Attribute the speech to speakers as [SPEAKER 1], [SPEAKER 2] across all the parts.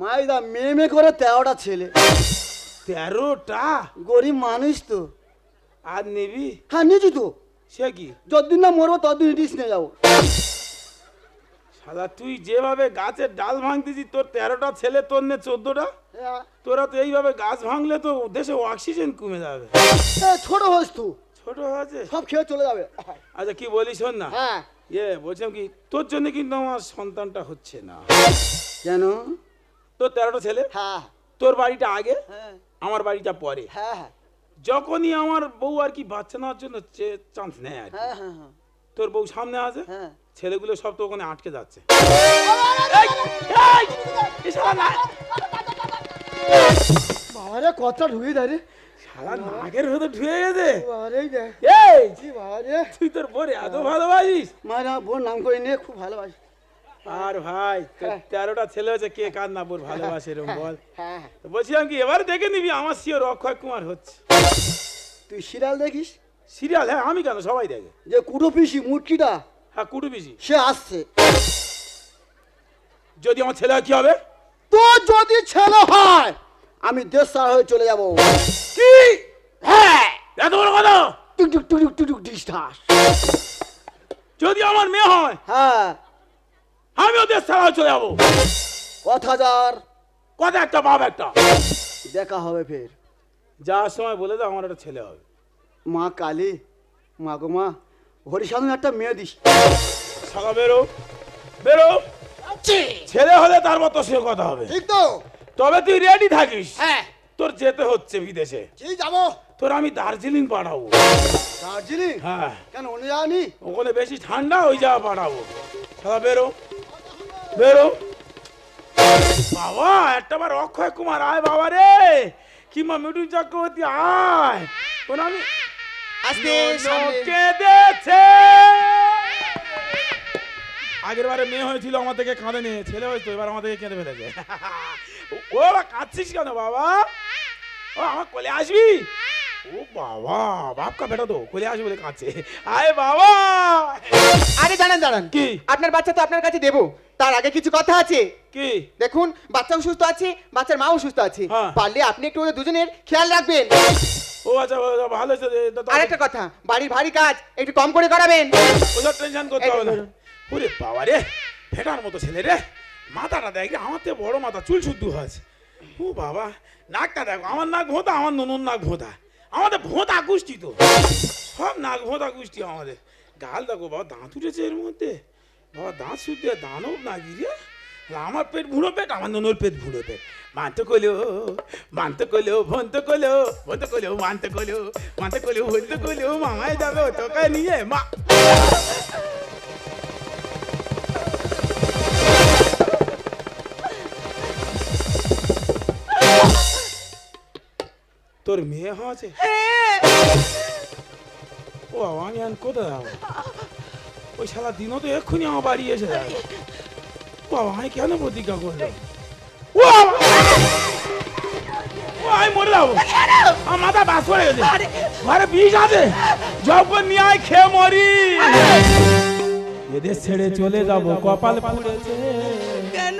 [SPEAKER 1] মাইদা মেয়ে মেয়ে করে তেরোটা ছেলে।
[SPEAKER 2] তেরোটা?
[SPEAKER 1] গরিব মানুষ তো।
[SPEAKER 2] আর নিবি?
[SPEAKER 1] হ্যাঁ নিয়েছি তো।
[SPEAKER 2] সে কি?
[SPEAKER 1] যতদিন না মরবো ততদিন রিস নিয়ে যাব।
[SPEAKER 2] শালা তুই যেভাবে গাছের ডাল ভাঙতেছি তোর তেরোটা ছেলে তোর নে চোদ্দটা?
[SPEAKER 1] হ্যাঁ।
[SPEAKER 2] তোরা তো এইভাবে গাছ ভাঙলে তো দেশে অক্সিজেন কমে যাবে।
[SPEAKER 1] ছোট হোস তো
[SPEAKER 2] ছোট আছে
[SPEAKER 1] সব খেয়ে চলে যাবে।
[SPEAKER 2] আচ্ছা কি বলিস শোন না?
[SPEAKER 1] হ্যাঁ।
[SPEAKER 2] ইয়ে বলছিলাম কি তোর জন্য কিন্তু আমার সন্তানটা হচ্ছে না।
[SPEAKER 1] কেন?
[SPEAKER 2] তোর তেরোটা ছেলে?
[SPEAKER 1] হ্যাঁ।
[SPEAKER 2] তোর বাড়িটা আগে?
[SPEAKER 1] হ্যাঁ।
[SPEAKER 2] আমার বাড়িটা পরে।
[SPEAKER 1] হ্যাঁ হ্যাঁ।
[SPEAKER 2] যখনই আমার বউ আর কি বাচ্চা নেওয়ার জন্য চান্স নেয় আর কি।
[SPEAKER 1] হ্যাঁ
[SPEAKER 2] তোর বউ সামনে আছে?
[SPEAKER 1] হ্যাঁ।
[SPEAKER 2] ছেলেগুলো সব তো ওখানে আটকে যাচ্ছে। এই, এই, এ শালা না-
[SPEAKER 1] বাবারে কথা ঢুকে রে।
[SPEAKER 2] শালা নাকের ভেতর ঢুয়ে গেছে। এই তুই তোর বোরে এত ভালোবাসিস?
[SPEAKER 1] মায়েরা বোন নাম করে নিয়ে খুব ভালোবাসি।
[SPEAKER 2] আর ভাই তেরোটা ছেলে হচ্ছে কে কার না বোর ভালোবাসে এরকম বল।
[SPEAKER 1] হ্যাঁ। হ্যাঁ
[SPEAKER 2] তো বলছিলাম কি এবার দেখে নিবি আমার সিও অক্ষয় কুমার হচ্ছে।
[SPEAKER 1] তুই সিরিয়াল দেখিস?
[SPEAKER 2] সিরিয়াল? হ্যাঁ আমি কেন? সবাই দেখে।
[SPEAKER 1] যে কুটো পিসি মুটকিটা
[SPEAKER 2] হ্যাঁ কুটু পিসি
[SPEAKER 1] সে আসছে।
[SPEAKER 2] যদি আমার ছেলে কি হবে?
[SPEAKER 1] তো যদি ছেলে হয় আমি দেশ সারা হয়ে চলে যাব।
[SPEAKER 2] কি?
[SPEAKER 1] হ্যাঁ।
[SPEAKER 2] এত বড় কথা?
[SPEAKER 1] টুক টুক টুক টুক টুক ডিস্টাস
[SPEAKER 2] যদি আমার মেয়ে হয়
[SPEAKER 1] হ্যাঁ।
[SPEAKER 2] আমি ওদের ছাড়া চলে যাব।
[SPEAKER 1] কথা যার।
[SPEAKER 2] কথা একটা বাপ একটা।
[SPEAKER 1] দেখা হবে ফের।
[SPEAKER 2] যাওয়ার সময় বলে দাও আমার একটা ছেলে হবে।
[SPEAKER 1] মা কালী মা গো মা হরিসাধন একটা মেয়ে দিস।
[SPEAKER 2] সাদা বেরো। বেরো। ছেলে হলে তার মতো সে কথা হবে।
[SPEAKER 1] ঠিক তো।
[SPEAKER 2] তবে তুই রেডি থাকিস?
[SPEAKER 1] হ্যাঁ।
[SPEAKER 2] তোর যেতে হচ্ছে বিদেশে।
[SPEAKER 1] ঠিক যাব।
[SPEAKER 2] তোর আমি দার্জিলিং পাঠাবো।
[SPEAKER 1] দার্জিলিং?
[SPEAKER 2] হ্যাঁ।
[SPEAKER 1] কেন অন্য যাওয়ানি
[SPEAKER 2] ওখানে বেশি ঠান্ডা ওই জায়গা পাঠাবো। সাদা বেরো। বেরো। বাবা একটা বার অক্ষয় কুমার আয় বাবা রে। কিংবা মিঠু চক্রবর্তী আয়। কোন আমি
[SPEAKER 1] আজকে
[SPEAKER 2] কেঁদেছে আগের বারে মেয়ে হয়েছিল আমার থেকে কাঁদে নিয়ে ছেলে হয়েছে এবার আমার থেকে কেঁদে ফেলেছে। ও বাবা কাঁদছিস কেন বাবা? ও আমার কোলে আসবি? ও বাবা বাপকা বেটা তো কোলে আসবি বলে আয় বাবা!
[SPEAKER 3] আরে দাঁড়ান দাঁড়ান।
[SPEAKER 2] কি?
[SPEAKER 3] আপনার বাচ্চা তো আপনার কাছে দেবো। তার আগে কিছু কথা আছে।
[SPEAKER 2] কি?
[SPEAKER 3] দেখুন বাচ্চাও সুস্থ আছে বাচ্চার মাও সুস্থ আছে।
[SPEAKER 2] হ্যাঁ।
[SPEAKER 3] পারলে আপনি একটু ওদের দুজনের খেয়াল রাখবেন।
[SPEAKER 2] ও আচ্ছা আচ্ছা, ভালো হয়েছে এ, তো- তো-
[SPEAKER 3] আর একটা কথা বাড়ির ভারী কাজ একটু কম করে করাবেন।
[SPEAKER 2] ওসব টেনশন করতে হবে না। ওরে বাবা রে ফেটার মতো ছেলে রে। মাথাটা দেখ রে, আমার থেকে বড় মাথা চুল শুদ্ধ আছে ও বাবা নাকটা দেখো আমার নাক ভোঁতা আমার ননুন নাক ভোঁতা। আমাদের ভোঁত গোষ্ঠী তো। সব নাক ভোঁত গোষ্ঠী আমাদের। গাল দেখো বাবা, দাঁত উঠেছে এর মধ্যে। বাবা, দাঁত শুধু দানব না গিয়ে আমার পেট ভুড়ো পেট, আমার ননুর পেট ভুড়ো পেট। মানতে কলো মানতে কলো ভন্ত কলো ভন্ত কলো মানতে কলো মানতে কলো ভন্ত কলো মামায় যাবে তোকে নিয়ে, মা। তোর মেয়ে হয়েছে ও আমি এখন কোথায় যাব? ওই শালা দিনও তো এক্ষুনি আমার বাড়ি এসে যাবে ও বাবা, আমি কেন প্রতিজ্ঞা করলাম? ও ও আমি মরে যাব। আমার মাথা বাস পড়ে গেছে। ঘরে বিষ আছে। যখন নিয়ে আয় খেয়ে মরি। এদের ছেড়ে চলে যাব কপাল পুড়েছে
[SPEAKER 4] কেন?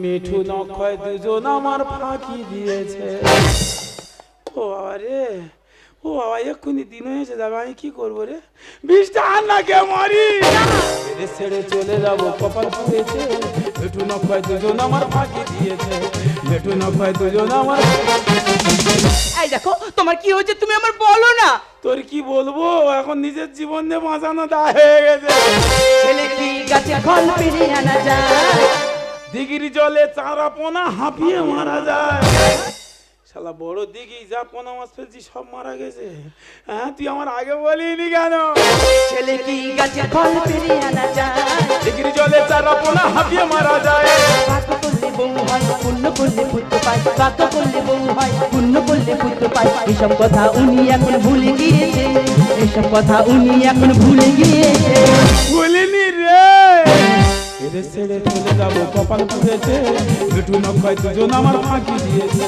[SPEAKER 2] মিঠু নক্ষয় দুজন আমার ফাঁকি দিয়েছে। ও বাবা রে ও বাবা এক্ষুনি দিন হয়েছে যাবে আমি কি করব রে? বিষটা আর না কে মরি! ছেড়ে চলে যাব কপাল পুড়েছে। মিঠু নক্ষয় দুজন আমার ফাঁকি দিয়েছে। মিঠু নক্ষয় দুজন আমার
[SPEAKER 4] এই দেখো তোমার কি হয়েছে? তুমি আমার বলো না।
[SPEAKER 2] তোর কি বলব? এখন নিজের জীবন দিয়ে বাঁচানো দা হয়ে গেছে।
[SPEAKER 4] ছেলে কি গাছে ফল পেরে আনা যায়?
[SPEAKER 2] দিঘির জলে চারা পোনা হাঁপিয়ে মারা যায়। শালা বড় দিঘি যা পোনা মাছ ফেলছি সব মারা গেছে। হ্যাঁ তুই আমার আগে বলিনি কেন?
[SPEAKER 4] ছেলে কি গাছে ফল পেরে আনা যায়?
[SPEAKER 2] দিঘির জলে চারা পোনা হাঁপিয়ে মারা যায়।
[SPEAKER 4] পাক করলে বউ হয় পুণ্য করলে পুত্র পায়। পাক করলে বউ হয় পুণ্য করলে পুত্র পায়। এসব কথা উনি এখন ভুলে গিয়েছে। এসব কথা উনি এখন ভুলে গিয়েছে।
[SPEAKER 2] রে এদের ছেড়ে চলে যাব কপাল পুড়েছে। বেটু নকয় দুজন আমার ফাঁকি দিয়েছে।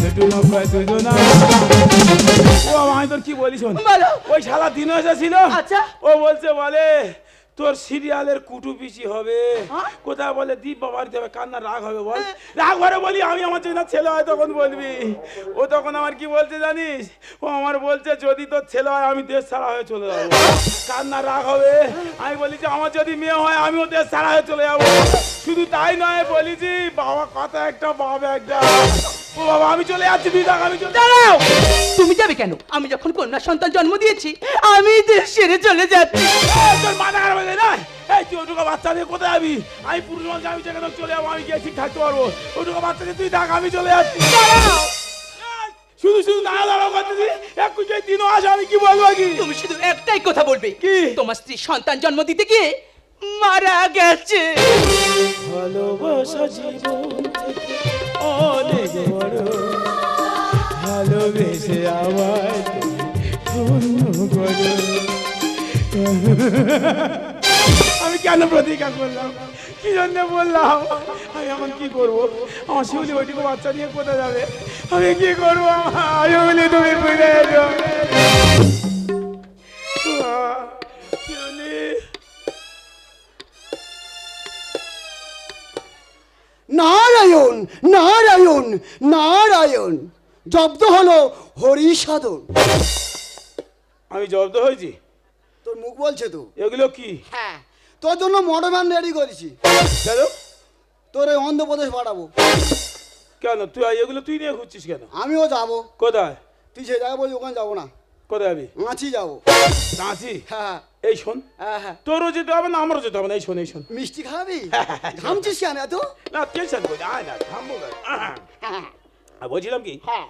[SPEAKER 2] বেটু নকয় দুজন আমার ও আমি তোর কি বলিস ওই সারা দিন এসেছিল।
[SPEAKER 4] আচ্ছা।
[SPEAKER 2] ও বলছে বলে তোর সিরিয়ালের কুটু পিসি হবে।
[SPEAKER 1] হ্যাঁ?
[SPEAKER 2] কোথায় বলে দীপ বাবার দেবে কান্না রাগ হবে বল। রাগ ভরে বলি আমি আমার যদি ছেলে হয় তখন বলবি। ও তখন আমার কি বলছে জানিস? ও আমার বলছে যদি তোর ছেলে হয় আমি দেশ ছাড়া হয়ে চলে যাব। কান্না রাগ হবে। আমি বলি যে আমার যদি মেয়ে হয় আমিও দেশ ছাড়া হয়ে চলে যাব। শুধু তাই নয় বলি যে বাবা কথা একটা বাবা একটা। ও বাবা আমি চলে যাচ্ছি তুই দেখ আমি চলে
[SPEAKER 4] দাঁড়াও! তুমি যাবে কেন? আমি যখন কন্যা সন্তান জন্ম দিয়েছি আমি দেশ ছেড়ে চলে যাচ্ছি।
[SPEAKER 2] এই, তোর মাথা খারাপ হয়ে যায় না? এই তুই ওটুকু বাচ্চা নিয়ে কোথায় যাবি? আমি পুরুষ মানুষ আমি যেখানে চলে যাব আমি গিয়ে ঠিক থাকতে পারব। ওটুকু বাচ্চা নিয়ে তুই থাক আমি চলে যাচ্ছি। এই, শুধু শুধু দাঁড়া দাঁড়া করতেছি একটু যে দিনও আসে আমি কি বলব কি
[SPEAKER 4] তুমি শুধু একটাই কথা বলবে।
[SPEAKER 2] কি?
[SPEAKER 4] তোমার স্ত্রী সন্তান জন্ম দিতে গিয়ে মারা গেছে।
[SPEAKER 2] ভালোবাসা জীবন আমি কেন প্রতিজ্ঞা করলাম? কি জন্য বললাম? আমি এখন কি করব? আমার শিউলি ওইটুকু বাচ্চা নিয়ে কোথায় যাবে? আমি কি করব? শিউলি তুমি বুঝে এসো।
[SPEAKER 1] নারায়ণ নারায়ণ নারায়ণ। জব্দ হলো হরি সাধন
[SPEAKER 2] আমি জব্দ হয়েছি?
[SPEAKER 1] তোর মুখ বলছে তো।
[SPEAKER 2] এগুলো কি?
[SPEAKER 1] হ্যাঁ। তোর জন্য মডার্ন রেডি করেছি।
[SPEAKER 2] কেন?
[SPEAKER 1] তোর এই অন্ধ্রপ্রদেশ পাঠাবো।
[SPEAKER 2] কেন? তুই এগুলো তুই নিয়ে ঘুরছিস কেন?
[SPEAKER 1] আমিও যাব।
[SPEAKER 2] কোথায়?
[SPEAKER 1] তুই সে জায়গায় বলছি ওখানে যাব না।
[SPEAKER 2] কোথায় যাবি
[SPEAKER 1] আঁচি যাব।
[SPEAKER 2] নাচি
[SPEAKER 1] হ্যাঁ।
[SPEAKER 2] এই শোন।
[SPEAKER 1] হ্যাঁ। হ্যাঁ
[SPEAKER 2] তোরও যেতে হবে না আমারও যেতে হবে না। এই শোন এই শোন।
[SPEAKER 1] মিষ্টি খাবি ঘামছিস কেন এত?
[SPEAKER 2] না টেনশন করি আয় না কেন আর বলছিলাম কি?
[SPEAKER 1] হ্যাঁ।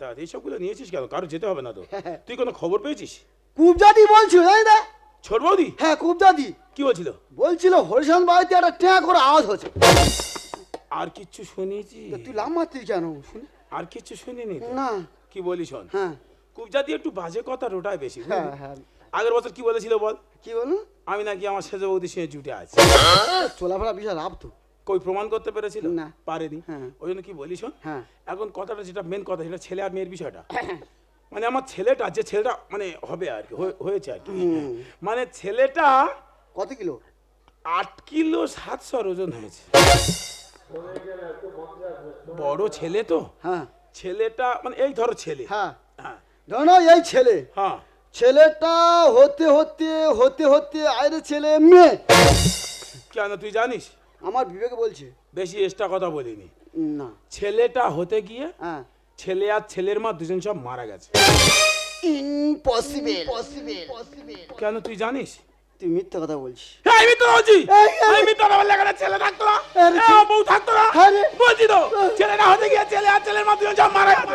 [SPEAKER 2] তা এইসবগুলো নিয়েছিস কেন? কারও যেতে হবে না তো। তুই কোনো খবর পেয়েছিস?
[SPEAKER 1] কুবজাদি বলছিল না?
[SPEAKER 2] ছোট বৌদি?
[SPEAKER 1] হ্যাঁ কুবজাদি
[SPEAKER 2] কি বলছিল?
[SPEAKER 1] বলছিল হরিশান বাড়িতে একটা ট্যাঁ করে আওয়াজ হচ্ছে
[SPEAKER 2] আর কিচ্ছু শুনেছি।
[SPEAKER 1] তা তুই লাভ মারতিস কেন? শুনি।
[SPEAKER 2] আর কিচ্ছু শুনিনি তো?
[SPEAKER 1] না।
[SPEAKER 2] কি বলি শোন?
[SPEAKER 1] হ্যাঁ।
[SPEAKER 2] জাতি একটু বাজে কথা রোটায় বেশি বুঝলি?
[SPEAKER 1] হ্যাঁ হ্যাঁ।
[SPEAKER 2] আগের বছর কি বলেছিল বল?
[SPEAKER 1] কি বলু
[SPEAKER 2] আমি নাকি আমার সেজে বৌদির সঙ্গে জুটে আছি।
[SPEAKER 1] চলাফেরা বিশাল লাভ তো।
[SPEAKER 2] কই প্রমাণ করতে পেরেছিল?
[SPEAKER 1] না।
[SPEAKER 2] পারেনি।
[SPEAKER 1] হ্যাঁ।
[SPEAKER 2] ওই জন্য কি বলি শোন?
[SPEAKER 1] হ্যাঁ।
[SPEAKER 2] এখন কথাটা যেটা মেন কথা সেটা ছেলে আর মেয়ের বিষয়টা। মানে আমার ছেলেটা যে ছেলেটা মানে হবে আর কি হয়েছে আর কি। মানে ছেলেটা
[SPEAKER 1] কত কিলো?
[SPEAKER 2] আট কিলো সাতশো ওজন হয়েছে বড় ছেলে তো।
[SPEAKER 1] হ্যাঁ।
[SPEAKER 2] ছেলেটা মানে এই ধরো ছেলে।
[SPEAKER 1] হ্যাঁ।
[SPEAKER 2] হ্যাঁ।
[SPEAKER 1] ধরো এই ছেলে।
[SPEAKER 2] হ্যাঁ।
[SPEAKER 1] ছেলেটা হতে হতে হতে হতে আইরে ছেলে মেয়ে।
[SPEAKER 2] কেন তুই জানিস?
[SPEAKER 1] আমার বিবেকে বলছে।
[SPEAKER 2] বেশি এক্সট্রা কথা বলিনি।
[SPEAKER 1] না।
[SPEAKER 2] ছেলেটা হতে গিয়ে
[SPEAKER 1] হ্যাঁ।
[SPEAKER 2] ছেলে আর ছেলের মা দুজন সব মারা গেছে।
[SPEAKER 1] ইম্পসিবল
[SPEAKER 2] কেন তুই জানিস?
[SPEAKER 1] তুই মিথ্যা কথা বলছিস।
[SPEAKER 2] এই মিথ্যা বলছি
[SPEAKER 1] এই, এই।
[SPEAKER 2] এই। মিথ্যা বললে কেন ছেলে থাকতো না?
[SPEAKER 1] আরে
[SPEAKER 2] আমার বউ থাকতো না?
[SPEAKER 1] আরে।
[SPEAKER 2] বলছি তো ছেলেটা হতে গিয়ে ছেলে আর ছেলের মা দুজন সব মারা গেছে।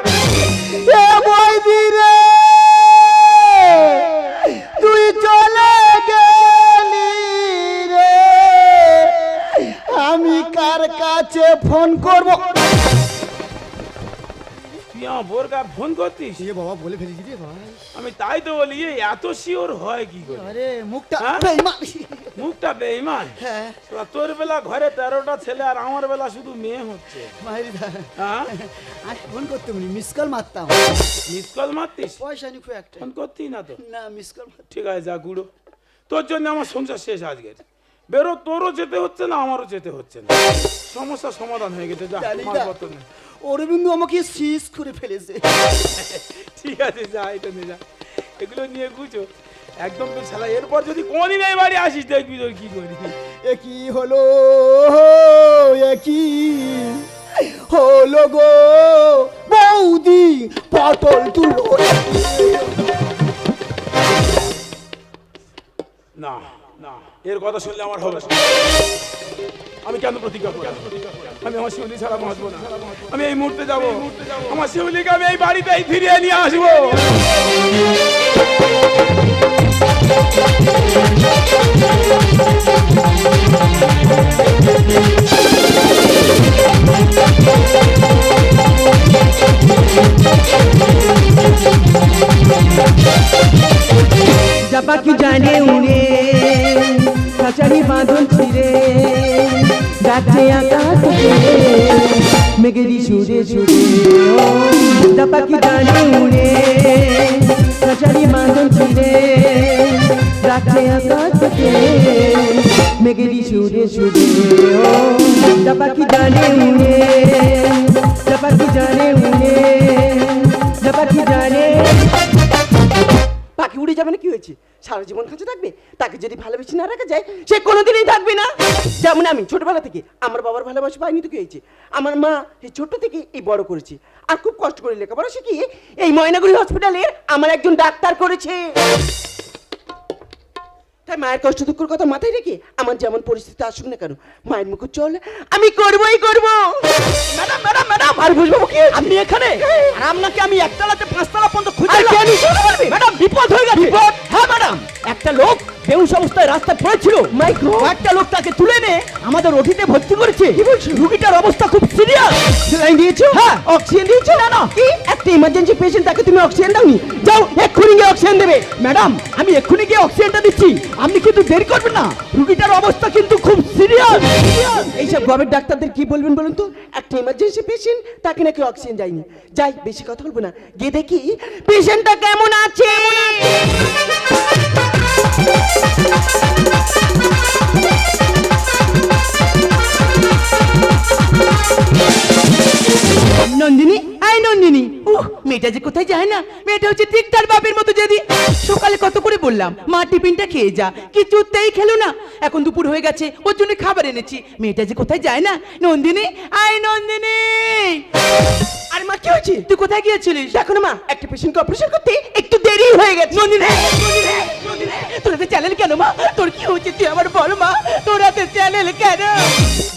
[SPEAKER 1] এ বৈদি রে! কার কাছে ফোন করব।
[SPEAKER 2] তুই আমার বোর ফোন করতিস?
[SPEAKER 1] এ বাবা বলে ফেলেছি রে ভাই।
[SPEAKER 2] আমি তাই তো বলি এ এত শিওর হয় কি করে?
[SPEAKER 1] আরে মুখটা
[SPEAKER 2] হ্যাঁ?
[SPEAKER 1] বেঈমান।
[SPEAKER 2] মুখটা বেইমান?
[SPEAKER 1] হ্যাঁ।
[SPEAKER 2] তোর বেলা ঘরে তেরোটা ছেলে আর আমার বেলা শুধু মেয়ে হচ্ছে।
[SPEAKER 1] মাহিরিদা
[SPEAKER 2] হ্যাঁ?
[SPEAKER 1] আজ ফোন করতাম মিস কল মারতাম।
[SPEAKER 2] মিস কল মারতিস?
[SPEAKER 1] পয়সা নি খুব একটা।
[SPEAKER 2] ফোন করতি না তো?
[SPEAKER 1] না মিস কল
[SPEAKER 2] ঠিক আছে যা গুঁড়ো। তোর জন্য আমার সংসার শেষ আজকের। বেরো তোরও যেতে হচ্ছে না আমারও যেতে হচ্ছে না। সমস্যা সমাধান হয়ে গেছে যা
[SPEAKER 1] জানি
[SPEAKER 2] মালপত্র নে।
[SPEAKER 1] অরবিন্দু আমাকে সিজ করে ফেলেছে।
[SPEAKER 2] ঠিক আছে যা এটা নিয়ে যা। এগুলো নিয়ে গুছো একদম তো শালা এরপর যদি কোনদিন এই বাড়ি আসিস দেখবি তোর কি করি।
[SPEAKER 1] এ কি হলো এ কি হলো গো। বৌদি পটল তুলো।
[SPEAKER 2] না। না। এর কথা শুনলে আমার হবে আমি কেন প্রতিজ্ঞা করি আমি আমার শিউলি ছাড়া বাঁচবো না। আমি এই মুহূর্তে যাব। আমার শিউলিকে আমি এই বাড়িতেই ফিরিয়ে নিয়ে আসব।
[SPEAKER 4] যা পাখি জানে উড়ে কাচারি বাঁধন ছিঁড়ে যাচ্ছে আকাশ জুড়ে, মেঘেরি সুরে সুরে ও যা পাখি জানে উড়ে কাচারি বাঁধন ছিঁড়ে যাচ্ছে আকাশ জুড়ে আছে মেঘেরি সুরে সুরে ও যা পাখি জানে উড়ে
[SPEAKER 5] যাবে না, কি হয়েছে? সারা জীবন খাঁচা থাকবে? তাকে যদি ভালোবেসে না রাখা যায়, সে কোনোদিনই থাকবে না। যেমন আমি ছোটবেলা থেকে, আমার বাবার ভালোবাসা পাইনি তো কি হয়েছে। আমার মা এই ছোট্ট থেকে এই বড় করেছে। আর খুব কষ্ট করে লেখাপড়া শিখিয়ে এই ময়নাগুড়ি হসপিটালের আমার একজন ডাক্তার করেছে। তাই মায়ের কষ্ট দুঃখের কথা মাথায় রেখে আমার যেমন পরিস্থিতি আসুক না কেন মায়ের মুখ চল আমি করবই করব। Madam madam madam. আর বুঝব কি? আপনি এখানে? আর আপনাকে আমি একতলাতে পাঁচতলা পর্যন্ত খুঁজে ম্যাডাম বিপদ হয়ে গেছে। বিপদ? হ্যাঁ ম্যাডাম। একটা লোক বেউস অবস্থায় রাস্তায় পড়েছিল। একটা লোক তাকে তুলে নে আমাদের ওটিতে ভর্তি করেছে। কি বলছো? রুগীটার অবস্থা খুব সিরিয়াস। সেলাইন দিয়েছ? হ্যাঁ অক্সিজেন দিয়েছ? না না। কি? একটা ইমার্জেন্সি পেশেন্ট তাকে তুমি অক্সিজেন দাওনি? যাও এক্ষুনি গিয়ে অক্সিজেন দেবে। ম্যাডাম আমি এক্ষুনি গিয়ে অক্সিজেনটা দিচ্ছি। আপনি কিন্তু দেরি করবেন না। রুগীটার অবস্থা কিন্তু খুব সিরিয়াস। এইসব গভর্নমেন্ট ডাক্তারদের কি বলবেন বলুন তো? একটা ইমার্জেন্সি পেশেন্ট তাকে নাকি অক্সিজেন যায়নি যাই বেশি কথা বলব না। গিয়ে দেখি পেশেন্টটা কেমন আছে?
[SPEAKER 4] নন্দিনী? আই নন্দিনী। উহ মেয়েটা যে কোথায় যায় না? মেয়েটা হচ্ছে ঠিক তার বাপের মতো যদি সকালে কত করে বললাম মা টিফিনটা খেয়ে যা কিছুতেই খেলো না। এখন দুপুর হয়ে গেছে ওর জন্য খাবার এনেছি। মেয়েটা যে কোথায় যায় না? নন্দিনী আই নন্দিনী!
[SPEAKER 5] আরে মা কি হয়েছে?
[SPEAKER 4] তুই কোথায় গিয়েছিলিস?
[SPEAKER 5] দেখো না মা একটা পেশেন্টকে অপারেশন করতে একটু দেরি হয়ে গেছে।
[SPEAKER 4] নন্দিনী, তোর হাতে চ্যানেল কেন মা? তোর কি হয়েছে? তুই আমার বল মা তোর হাতে চ্যানেল কেন?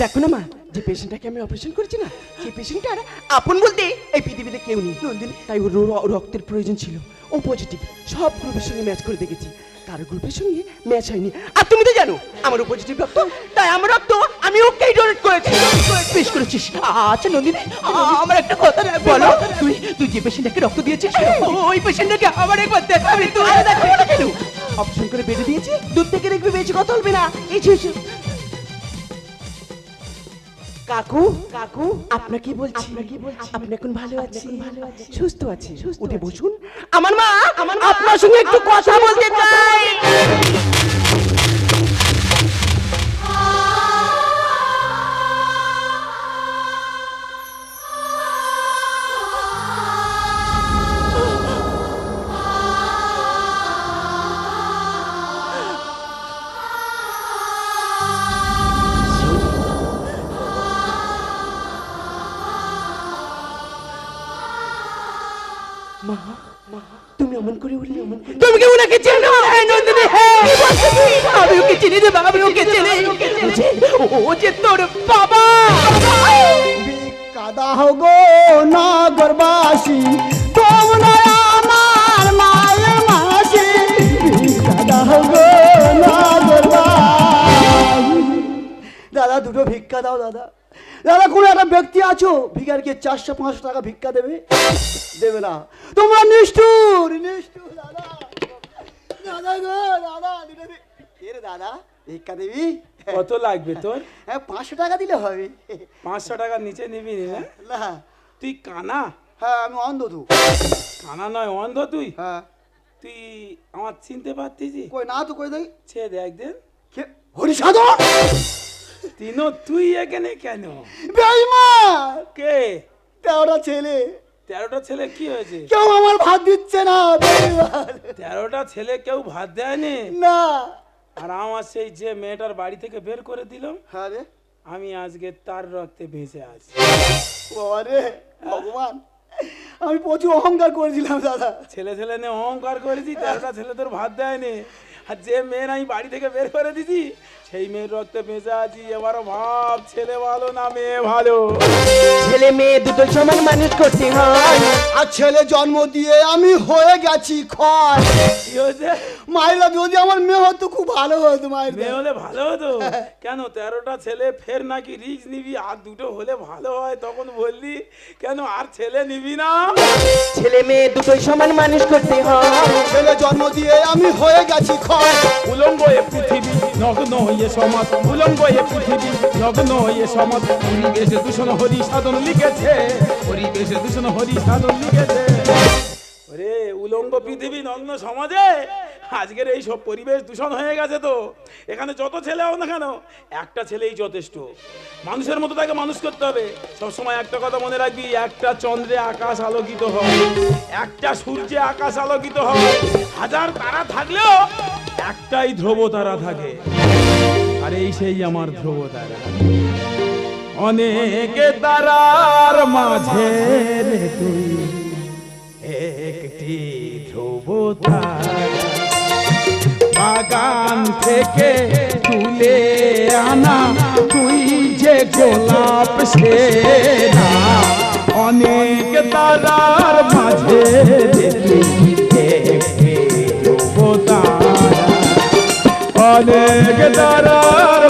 [SPEAKER 5] দেখো না মা যে পেশেন্টটাকে আমি অপারেশন করেছি না, সেই পেশেন্টটার আপন বলতে এই পৃথিবীতে কেউ নেই। নন্দিনী, তাই ওর রক্তের প্রয়োজন ছিল। ও পজিটিভ সব গ্রুপের সঙ্গে ম্যাচ করে দেখেছি। কারও গ্রুপের সঙ্গে ম্যাচ হয়নি। আর তুমি তো জানো, আমার পজিটিভ রক্ত, তাই আমার রক্ত আমি ওকেই ডোনেট করেছি।
[SPEAKER 4] পেশ করেছিস। আচ্ছা নন্দিনী আমার একটা কথা বলো। তুই তুই যে পেশেন্টটাকে রক্ত দিয়েছিস, ওই পেশেন্টটাকে আমার একবার দেখাবি তুই
[SPEAKER 5] অপশন করে বেঁধে দিয়েছি, দূর থেকে দেখবি বেশি কথা বলবে না। এসে কাকু কাকু আপনাকে কি বলছি? আপনাকে কি বলছি? আপনি এখন ভালো আছি। ভালো আছি। সুস্থ আছি। উঠে বসুন। আমার মা আমার আপনার সঙ্গে একটু কথা বলতে চাই। তুমি
[SPEAKER 4] কি ওনাকে চেনো হ্যাঁ নন্দিনী হ্যাঁ। আমি ওকে চিনি রে বাবা আমি ওকে চিনি। ও যে- তোর বাবা।
[SPEAKER 1] কাদা গো নগরবাসী তোমরা আমার মায়ের মাসি। কাদা গো দাদা দুটো ভিক্ষা দাও দাদা। দাদা কোনো একটা ব্যক্তি আছো? ভিখারিকে চারশো পাঁচশো টাকা ভিক্ষা দেবে? দেবে না। তোমরা নিষ্ঠুর নিষ্ঠুর দাদা। গো দাদা দুটো ভি- কে দাদা? ভিক্ষা দেবি?
[SPEAKER 2] কত লাগবে তোর?
[SPEAKER 1] হ্যাঁ পাঁচশো টাকা দিলে হবে।
[SPEAKER 2] পাঁচশো টাকার নিচে নিবি না
[SPEAKER 1] না।
[SPEAKER 2] তুই কানা?
[SPEAKER 1] হ্যাঁ আমি অন্ধ
[SPEAKER 2] কানা নয় অন্ধ তুই?
[SPEAKER 1] হ্যাঁ।
[SPEAKER 2] তুই আমার চিনতে পারতিস
[SPEAKER 1] কই না তো কই দেখি
[SPEAKER 2] ছে দেখ দেন
[SPEAKER 1] কে? হরিসাধন!
[SPEAKER 2] তিনও তুই এখানে কেন?
[SPEAKER 1] বেঈমান
[SPEAKER 2] কে?
[SPEAKER 1] তেরোটা ছেলে।
[SPEAKER 2] তেরোটা ছেলে কি হয়েছে?
[SPEAKER 1] কেউ আমার ভাত দিচ্ছে না বেঈমান
[SPEAKER 2] তেরোটা ছেলে কেউ ভাত দেয়নি?
[SPEAKER 1] না।
[SPEAKER 2] আর আমার সেই যে মেয়েটার বাড়ি থেকে বের করে দিল
[SPEAKER 1] হ্যাঁ রে।
[SPEAKER 2] আমি আজকে তার রক্তে ভেসে আছি।
[SPEAKER 1] বাবা ভগবান। আমি প্রচুর অহংকার করেছিলাম দাদা।
[SPEAKER 2] ছেলে ছেলে নিয়ে অহংকার করেছি তেরোটা ছেলে তোর ভাত দেয়নি। আর যে মেয়ের আমি বাড়ি থেকে বের করে দিছি সেই মেয়ের রক্তে ভেসে আছি এবারও ভাব ছেলে ভালো না মেয়ে ভালো?
[SPEAKER 5] ছেলে মেয়ে দুটো সমান মানুষ করতে হয়।
[SPEAKER 1] আর ছেলে জন্ম দিয়ে আমি হয়ে গেছি ক্ষয়
[SPEAKER 2] কি হয়েছে?
[SPEAKER 1] যদি আমার মেয়ে হতো খুব ভালো হতো মায়ের
[SPEAKER 2] মেয়ে হলে ভালো হতো? কেন তেরোটা ছেলে ফের নাকি রিক্স নিবি? আর দুটো হলে ভালো হয় তখন বললি কেন আর ছেলে নিবি না?
[SPEAKER 5] ছেলে মেয়ে দুটোই সমান মানুষ করতে হয়।
[SPEAKER 1] ছেলে জন্ম দিয়ে আমি হয়ে গেছি ক্ষয়
[SPEAKER 2] উলঙ্গ এ পৃথিবী নগ্ন সমাজ উলঙ্গ এ পৃথিবী সমাজ। দূষণ, হরি সাধন লিখেছে। পরিবেশ দূষণ, হরি সাধন লিখেছে। ওরে উলঙ্গ পৃথিবী, নগ্ন সমাজে? আজকের এই সব পরিবেশ দূষণ হয়ে গেছে তো। এখানে যত ছেলে হোক না কেন, একটা ছেলেই যথেষ্ট। মানুষের মতো তাকে মানুষ করতে হবে। সবসময় একটা কথা মনে রাখবি, একটা চন্দ্রে আকাশ আলোকিত হয়, একটা সূর্যে আকাশ আলোকিত হয়। হাজার তারা থাকলেও একটাই ধ্রুব তারা থাকে। আর সেই আমার ধ্রুব তারা অনেক তারার মাঝে তুই, একটি ধ্রুব বাগান থেকে তুলে আনা তুই যে গোলাপ সে অনেক তারার মাঝে দেখি عليك درارة